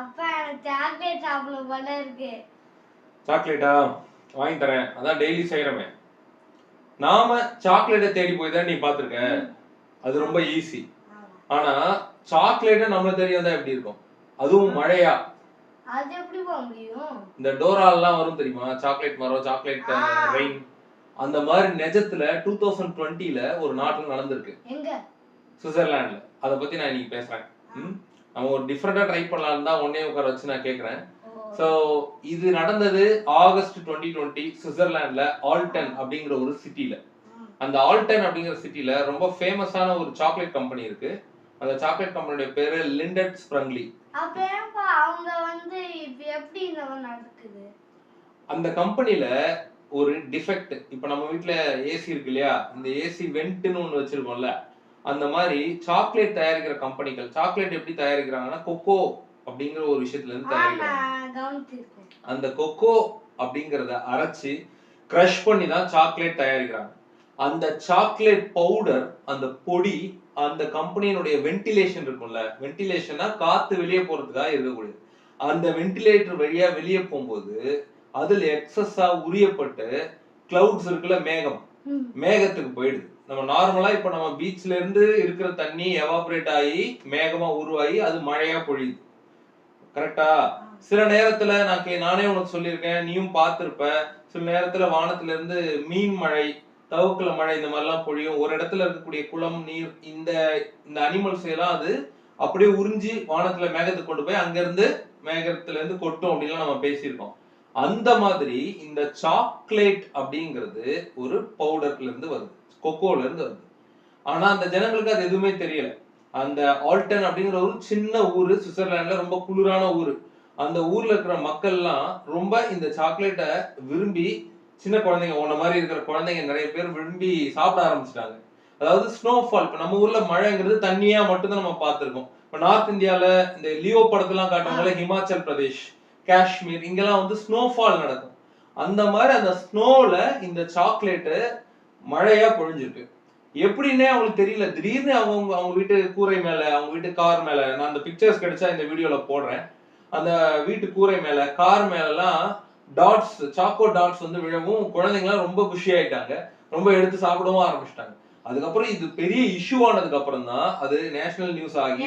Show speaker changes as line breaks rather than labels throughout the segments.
அப்பா எனக்கு சாக்லேட் சாப்பிடணும் போல இருக்கு.
சாக்லேட்டா வாங்கி தரேன். அதான் டெய்லி செய்யறமே நாம சாக்லேட்டை தேடி போய் தான் நீ பாத்திருக்க அது ரொம்ப ஈஸி. ஆனா சாக்லேட்டை நம்மள தேடி வந்தா எப்படி இருக்கும்? அதுவும் மழையா?
அது எப்படி போக முடியும்?
இந்த டோரால்லாம் வரும் தெரியுமா? சாக்லேட் மரம் சாக்லேட். ரெயின் அந்த மாதிரி நிஜத்துல டூ தௌசண்ட் டுவெண்ட்டில ஒரு நாட்டுல நடந்திருக்கு.
எங்க?
சுவிட்சர்லாண்ட்ல அதை பத்தி நான் இன்னைக்கு பேசுறேன்? நம்ம ஒரு டிஃப்ரெண்டா ட்ரை பண்ணலாம்னு தான் உடனே உட்கார வச்சு நான் கேக்குறேன்.
ஓ.
ஸோ இது நடந்தது ஆகஸ்ட் டுவெண்ட்டி டுவெண்ட்டி சுவிட்சர்லாண்ட்ல ஆல்டன் அப்படிங்கிற ஒரு சிட்டில
ம்.
அந்த ஆல்டன் அப்படிங்கிற சிட்டில ரொம்ப ஃபேமஸான ஒரு சாக்லேட் கம்பெனி இருக்கு. அந்த சாக்லேட் கம்பெனியோட பேரு லிண்டட் ஸ்ப்ரங்லி
அப்ப ஏன்பா அவங்க வந்து இப்ப எப்படி இந்த மாதிரி நடக்குது?
அந்த கம்பெனில ஒரு டிஃபெக்ட் இப்போ நம்ம வீட்ல ஏசி இருக்கு இல்லையா? இந்த ஏசி வெண்ட்னு ஒன்று வச்சிருக்கோம்ல. அந்த மாதிரி சாக்லேட் தயாரிக்கிற கம்பெனிகள் சாக்லேட் எப்படி தயாரிக்கிறாங்கன்னா கொக்கோ அப்படிங்கிற ஒரு விஷயத்துல இருந்து தயாரிக்கிறாங்க. அந்த கொக்கோ அப்படிங்கறத அரைச்சு க்ரஷ் பண்ணி தான் சாக்லேட் தயாரிக்கிறாங்க. அந்த சாக்லேட் பவுடர் அந்த பொடி அந்த கம்பெனியினுடைய வென்டிலேஷன் இருக்கும்ல வென்டிலேஷனா காத்து வெளியே போறதுக்காக இருக்கக்கூடியது. அந்த வென்டிலேட்டர் வழியா வெளியே போகும்போது அதுல எக்ஸஸா உரியப்பட்டு கிளவுட்ஸ் இருக்குல்ல மேகம். மேகத்துக்கு போயிடுது. நம்ம நார்மலா இப்ப நம்ம பீச்ல இருந்து இருக்கிற தண்ணி எவாபரேட் ஆகி மேகமா உருவாகி அது மழையா பொழியுது. கரெக்டா சில நேரத்துல நான் நானே உனக்கு சொல்லியிருக்கேன் நீயும் பார்த்திருப்ப. சில நேரத்துல வானத்துல இருந்து மீன் மழை தவக்கல மழை இந்த மாதிரிலாம் பொழியும். ஒரு இடத்துல இருக்கக்கூடிய குளம் நீர் இந்த இந்த அனிமல்ஸ் எல்லாம் அது அப்படியே உறிஞ்சி வானத்துல மேகத்துக்கு கொண்டு போய் அங்க இருந்து மேகத்துல இருந்து கொட்டும் அப்படின்லாம் நம்ம பேசியிருக்கோம். அந்த மாதிரி இந்த சாக்லேட் அப்படிங்கிறது ஒரு பவுடர்ல இருந்து வருது. கொக்கோல இருந்து வருது. ஆனா அந்த ஜனங்களுக்கு அது எதுவுமே தெரியல. அந்த ஆல்டன் அப்படிங்கிற ஒரு சின்ன ஊரு சுவிட்சர்லாந்துல ரொம்ப குளிரான ஊரு. அந்த ஊர்ல இருக்கிற மக்கள்லாம் ரொம்ப இந்த சாக்லேட்டை விரும்பி சின்ன குழந்தைங்க உன்ன மாதிரி இருக்கிற குழந்தைங்க நிறைய பேர் விரும்பி சாப்பிட ஆரம்பிச்சிட்டாங்க. அதாவது ஸ்னோஃபால் இப்ப நம்ம ஊர்ல மழைங்கிறது தண்ணியா மட்டும்தான் நம்ம பார்த்திருக்கோம். இப்ப நார்த் இந்தியால இந்த லியோ படத்தெல்லாம் காட்டுவாங்கல்ல ஹிமாச்சல் பிரதேஷ் காஷ்மீர் இங்கெல்லாம் வந்து ஸ்னோஃபால் நடக்கும். அந்த மாதிரி அந்த ஸ்னோவில் இந்த சாக்லேட்டு மழையாக பொழிஞ்சிருக்கு. எப்படின்னே அவங்களுக்கு தெரியல. திடீர்னு அவங்க அவங்க வீட்டு கூரை மேலே அவங்க வீட்டு கார் மேலே நான் அந்த பிக்சர்ஸ் கிடைச்சா இந்த வீடியோவில் போடுறேன். அந்த வீட்டு கூரை மேலே கார் மேலெல்லாம் டாட்ஸ் சாக்கோ டாட்ஸ் வந்து விழவும் குழந்தைங்களாம் ரொம்ப குஷி ஆயிட்டாங்க. ரொம்ப எடுத்து சாப்பிடவும் ஆரம்பிச்சிட்டாங்க. அதுக்கப்புறம் இது பெரிய இஷ்யூ ஆனதுக்கு அப்புறம் தான் அது நேஷனல் நியூஸ் ஆகி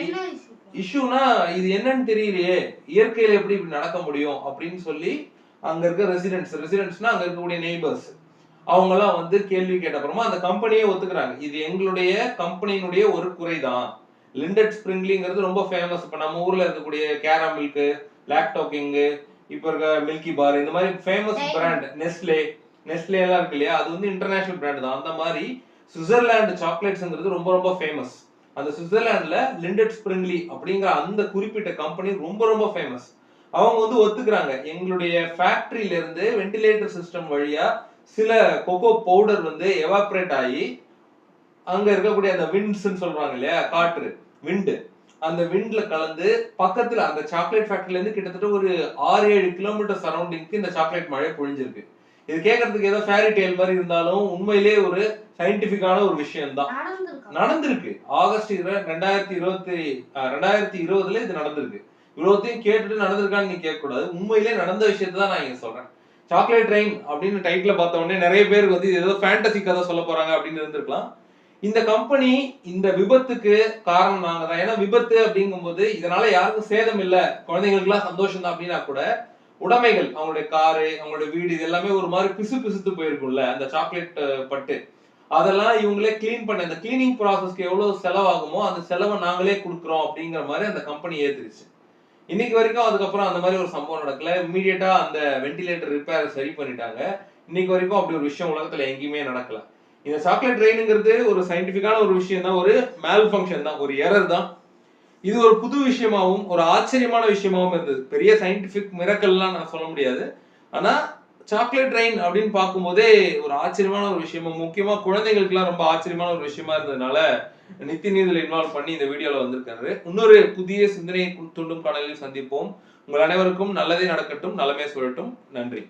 இஷ்யூனா இது என்னன்னு தெரியலையே. இயற்கையில எப்படி இப்படி நடக்க முடியும் அப்படின்னு சொல்லி அங்க இருக்க ரெசிடென்ட்ஸ் ரெசிடென்ட்ஸ்னா அங்க இருக்கக்கூடிய நெய்பர்ஸ் அவங்கெல்லாம் வந்து கேள்வி கேட்ட அப்புறமா அந்த கம்பெனியே ஒத்துக்கிறாங்க. இது எங்களுடைய கம்பெனியினுடைய ஒரு குறைதான். லிண்டட் ஸ்ப்ரிங்லிங்கிறது ரொம்ப ஃபேமஸ் இப்ப நம்ம ஊர்ல இருக்கக்கூடிய கேரா மில்க் லாக்டோ கிங் இப்ப இருக்க மில்கி பார் இந்த மாதிரி ஃபேமஸ். பிராண்ட் நெஸ்லே நெஸ்லே எல்லாம் இருக்கு இல்லையா? அது வந்து இன்டர்நேஷனல் பிராண்ட் தான். அந்த மாதிரி சுவிட்சர்லாந்து சாக்லேட்ஸ்ங்கிறது ரொம்ப ரொம்ப ஃபேமஸ் அந்த சுவிட்சர்லாந்துல லிண்டட் ஸ்ப்ரிங்லி அப்படிங்கிற அந்த குறிப்பிட்ட கம்பெனி ரொம்ப ரொம்ப ஃபேமஸ் அவங்க வந்து ஒத்துக்கிறாங்க. எங்களுடைய ஃபேக்டரியில இருந்து சிஸ்டம் வழியா சில கொக்கோ பவுடர் வந்து எவாப்ரேட் ஆகி அங்க இருக்கக்கூடிய அந்த விண்ட்ஸ்ன்னு சொல்றாங்க இல்லையா காற்று விண்டு அந்த விண்ட்ல கலந்து பக்கத்துல அந்த சாக்லேட் ஃபேக்டரியில இருந்து கிட்டத்தட்ட ஒரு ஆறு ஏழு கிலோமீட்டர் சரௌண்டிங்க்கு இந்த சாக்லேட் மழை பொழிஞ்சிருக்கு. இது கேட்கறதுக்கு ஏதோ ஃபேரி டேல் மாதிரி இருந்தாலும் உண்மையிலேயே ஒரு சயின்டிபிக்கான ஒரு விஷயம் தான்
நடந்திருக்கா?
ஆகஸ்ட் ரெண்டாயிரத்தி இருபத்தி ரெண்டாயிரத்தி இருபதுல இது நடந்திருக்கு. இவ்வளோத்தையும் கேட்டுட்டு நடந்திருக்கான்னு நீ கேட்க கூடாது உண்மையிலே நடந்த விஷயத்தை தான் நான் இங்க சொல்றேன். சாக்லேட் ரெயின் அப்படின்னு டைட்டில பார்த்த உடனே நிறைய பேருக்கு வந்து இது ஏதோ ஃபேண்டசி கதை சொல்ல போறாங்க அப்படின்னு இருந்திருக்கலாம். இந்த கம்பெனி இந்த விபத்துக்கு காரணம் நாங்க தான் ஏன்னா விபத்து அப்படிங்கும்போது இதனால யாருக்கும் சேதம் இல்ல. குழந்தைங்களுக்குலாம் சந்தோஷம் தான் அப்படின்னா கூட உடைமைகள் அவங்களுடைய காரு அவங்களுடைய வீடு இது எல்லாமே ஒரு மாதிரி பிசு பிசுத்து போயிருக்கும்ல அந்த சாக்லேட் பட்டு. அதெல்லாம் இவங்களே க்ளீன் பண்ண அந்த கிளீனிங் ப்ராசஸ்க்கு எவ்வளவு செலவாகுமோ அந்த செலவை நாங்களே கொடுக்குறோம் அப்படிங்கிற மாதிரி அந்த கம்பெனி ஏத்துருச்சு. இன்னைக்கு வரைக்கும் அதுக்கப்புறம் அந்த மாதிரி ஒரு சம்பவம் நடக்கல. இமீடியட்டா அந்த வென்டிலேட்டர் ரிப்பேர் சரி பண்ணிட்டாங்க. இன்னைக்கு வரைக்கும் அப்படி ஒரு விஷயம் உலகத்துல எங்கேயுமே நடக்கல. இந்த சாக்லேட் ரெயினுங்கிறது ஒரு சயின்டிபிக்கான ஒரு விஷயம் தான் ஒரு மேல் ஃபங்க்ஷன் தான் ஒரு எரர் தான். இது ஒரு புது விஷயமாவும் ஒரு ஆச்சரியமான விஷயமாவும் இருந்தது. பெரிய சயின்டிபிக் மிரக்கல்லாம் நான் சொல்ல முடியாது. ஆனா சாக்லேட் ரெயின் அப்படின்னு பார்க்கும்போதே ஒரு ஆச்சரியமான ஒரு விஷயமும் முக்கியமா குழந்தைங்களுக்குலாம் ரொம்ப ஆச்சரியமான ஒரு விஷயமா இருந்ததுனால நித்தின் இதில் இன்வால்வ் பண்ணி இந்த வீடியோவில் வந்திருக்காரு இன்னொரு புதிய சிந்தனையை தூண்டும் காணொலியில் சந்திப்போம். உங்கள் அனைவருக்கும் நல்லதே நடக்கட்டும் நலமே சொல்லட்டும் நன்றி.